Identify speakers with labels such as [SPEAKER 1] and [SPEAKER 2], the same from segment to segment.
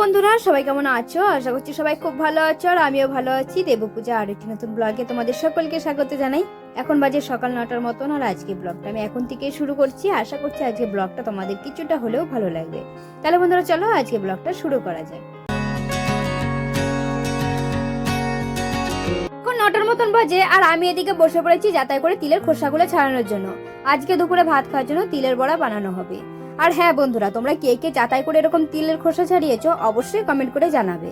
[SPEAKER 1] বন্ধুরা, সবাই কেমন আছো? আশা করছি সবাই খুব ভালো আছো আর আমিও ভালো আছি। দেব পূজা আর একটি নতুন ব্লগে তোমাদের সকলকে স্বাগত জানাই। এখন বাজে সকাল নটার মতন আর আজকে ব্লগটা আমি এখন থেকে শুরু করছি। আশা করছি আজকে ব্লগটা তোমাদের কিছুটা হলেও ভালো লাগবে। তাহলে বন্ধুরা, চলো আজকে ব্লগটা শুরু করা যায় এখন নটার মতন বাজে আর আমি এদিকে বসে পড়েছি যাতায়াত করে তিলের খোসাগুলো ছাড়ানোর জন্য। আজকে দুপুরে ভাত খাওয়ার জন্য তিলের বড়া বানানো হবে। আর হ্যাঁ বন্ধুরা, তোমরা কে কে যাতাই করে এরকম তিলের খোসা ছাড়িয়েছো অবশ্যই কমেন্ট করে জানাবে।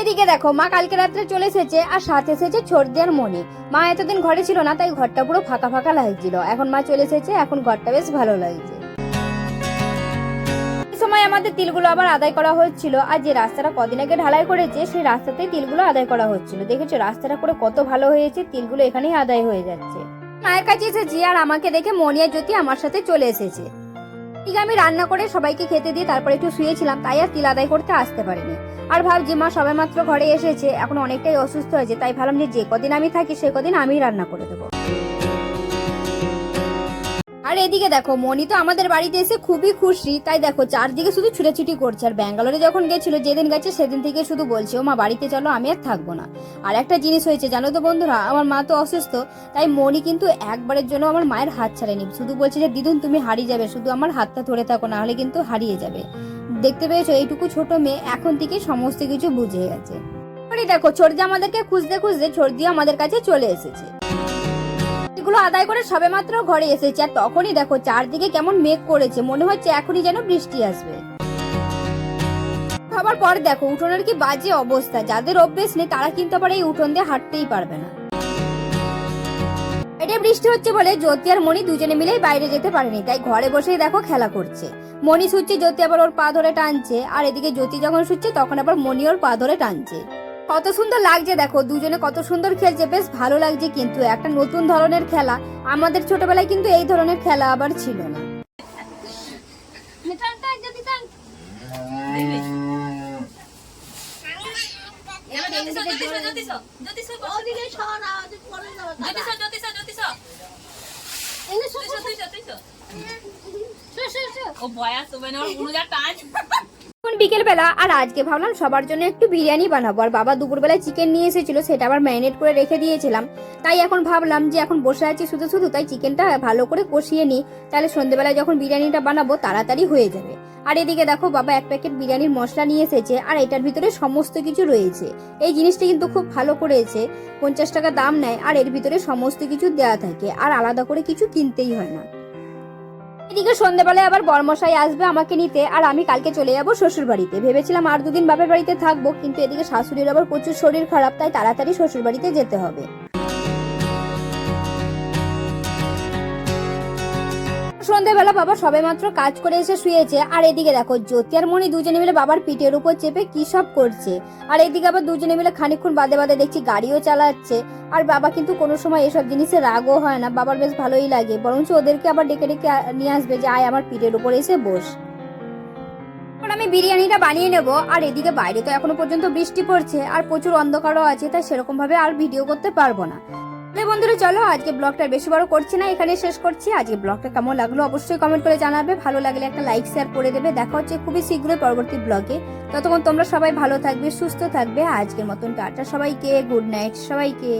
[SPEAKER 1] এদিকে দেখো, মা কালকে রাত্রে চলে এসেছে আর সাথে এসেছে ছর্দি আর মনি মা এতদিন ঘরে ছিল না, তাই ঘরটা পুরো ফাঁকা ফাঁকা লাগছিল। এখন মা চলে এসেছে, এখন ঘরটা বেশ ভালো লাগছে। সময় আমাদের তিলগুলো আবার আদায় করা হচ্ছিল। আর যে রাস্তাটা কদিন আগে ঢালাই করেছে, সেই রাস্তাতেই তিলগুলো আদায় করা হচ্ছিল। দেখেছ, রাস্তাটা করে কত ভালো হয়েছে, তিলগুলো এখানেই আদায় হয়ে যাচ্ছে। মায়ের কাছে এসেছি আর আমাকে দেখে মনিয়া জ্যোতি আমার সাথে চলে এসেছে। ঠিক আমি রান্না করে সবাইকে খেতে দিয়ে তারপর একটু শুয়েছিলাম, তাই আর তিল আদায় করতে আসতে পারিনি। আর ভাবছি মা সবে মাত্র ঘরে এসেছে, এখন অনেকটাই অসুস্থ হয়েছে, তাই ভাবলাম যে যে কদিন আমি থাকি, সে কদিন আমি রান্না করে দেবো। আর এদিকে দেখো মনি তো আমাদের বাড়িতে এসে খুবই খুশি। তাই দেখো, চারদিকে শুধু ছুটাছুটি করছে। আর ব্যাঙ্গালোরে যখন গেছিল, যেদিন গেছে সেদিন থেকে শুধু বলছে, ও মা, বাড়িতে চলো, আমি আর থাকব না। আর একটা জিনিস হয়েছে, জানো তো বন্ধুরা, আমার মা তো অসুস্থ, তাই মনি কিন্তু একবারের জন্য আমার মায়ের হাত ছাড়েনি। শুধু বলছে যে, দিদুন, তুমি হারিয়ে যাবে, শুধু আমার হাতটা ধরে থাকো, না হলে কিন্তু হারিয়ে যাবে। দেখতে পেয়েছ, এইটুকু ছোট মেয়ে এখন থেকে সমস্ত কিছু বুঝে গেছে। দেখো ছর্দি আমাদেরকে খুঁজতে খুঁজতে ছর্দি আমাদের কাছে চলে এসেছে। এগুলো আদায় করে সবে মাত্র ঘরে এসেছে। আর তখনই দেখো চারদিকে কেমন মেঘ করেছে। মনে হচ্ছে এখনই যেন বৃষ্টি আসবে। খাবার পর দেখো, উঠোনের কি বাজে অবস্থা। যাদের অভ্যেস নেই, তারা কিন্তু আবার এই উঠোন দিয়ে হাঁটতেই পারবে না। এটা বৃষ্টি হচ্ছে বলে জ্যোতি আর মণি দুজনে মিলেই বাইরে যেতে পারেনি। তাই ঘরে বসেই দেখো খেলা করছে। মণি শুচ্ছে, জ্যোতি আবার ওর পা ধরে টানছে। আর এদিকে জ্যোতি যখন শুচ্ছে, তখন আবার মণি ওর পা ধরে টানছে। কত সুন্দর লাগছে দেখো দুজনে কত সুন্দর খেলছে বেশ ভালো লাগছে কিন্তু। একটা নতুন ধরনের খেলা আমাদের ছোটবেলায় কিন্তু এই ধরনের খেলা আবার ছিল না।
[SPEAKER 2] ও বয়াস হবে না ওর অনুজা টাচ
[SPEAKER 1] এখন বিকেল বেলা আর আজকে ভাবলাম সবার জন্য একটু বিরিয়ানি বানাবো। আর বাবা দুপুরবেলায় চিকেন নিয়ে এসেছিল, সেটা আবার ম্যারিনেট করে রেখে দিয়েছিলাম। তাই এখন ভাবলাম যে এখন বসে আছি শুধু শুধু, তাই চিকেনটা ভালো করে কষিয়ে নিই। তাহলে সন্ধ্যেবেলায় যখন বিরিয়ানিটা বানাবো, তাড়াতাড়ি হয়ে যাবে। আর এদিকে দেখো বাবা, এক প্যাকেট বিরিয়ানির মশলা নিয়ে এসেছে, আর এটার ভিতরে সমস্ত কিছু রয়েছে। এই জিনিসটা কিন্তু খুব ভালো করেছে, পঞ্চাশ টাকা দাম নেয়, আর এর ভিতরে সমস্ত কিছু দেওয়া থাকে, আর আলাদা করে কিছু কিনতেই হয় না। এদিকে সন্ধ্যাবেলায় আবার বর্মশাই আসবে আমাকে নিতে, আর আমি কালকে চলে যাব শ্বশুর বাড়িতে ভেবেছিলাম আর দুদিন বাপের বাড়িতে থাকব, কিন্তু এদিকে শাশুড়ির আবার প্রচুর শরীর খারাপ, তাই তাড়াতাড়ি শ্বশুর বাড়িতে যেতে হবে। সন্ধ্যেবেলা বাবা সবে মাত্র কাজ করে এসে শুয়েছে। আর এদিকে দেখো, জ্যোতি আর মণি দুজনে মিলে বাবার পিঠের উপর চেপে কি সব করছে। আর এদিকে আবার দুজনে মিলে খানিকক্ষণ বাদে বাদে দেখছি গাড়িও চালাচ্ছে। আর বাবা কিন্তু কোনো সময় এসব জিনিসে রাগও হয় না, বাবার বেশ ভালোই লাগে। বরঞ্চ ওদেরকে আবার ডেকে ডেকে নিয়ে আসবে যে, আয় আমার পিঠের উপর এসে বস। আমি বিরিয়ানিটা বানিয়ে নেব। আর এদিকে বাইরে তো এখনও পর্যন্ত বৃষ্টি পড়ছে। আর প্রচুর অন্ধকারও আছে, তাই সেরকম ভাবে আর ভিডিও করতে পারব না। তাহলে বন্ধুরা, চলো আজকে ব্লগটা বেশি বড় করছি না এখানে শেষ করছি। আজকে ব্লগটা কেমন লাগল অবশ্যই কমেন্ট করে জানাবে। ভালো লাগলে একটা লাইক শেয়ার করে দেবে। দেখা হচ্ছে খুবই শীঘ্রই পরবর্তী ব্লগে। ততক্ষণ তোমরা সবাই ভালো থাকবে, সুস্থ থাকবে। আজকের মতন টাটা সবাইকে গুড নাইট সবাইকে।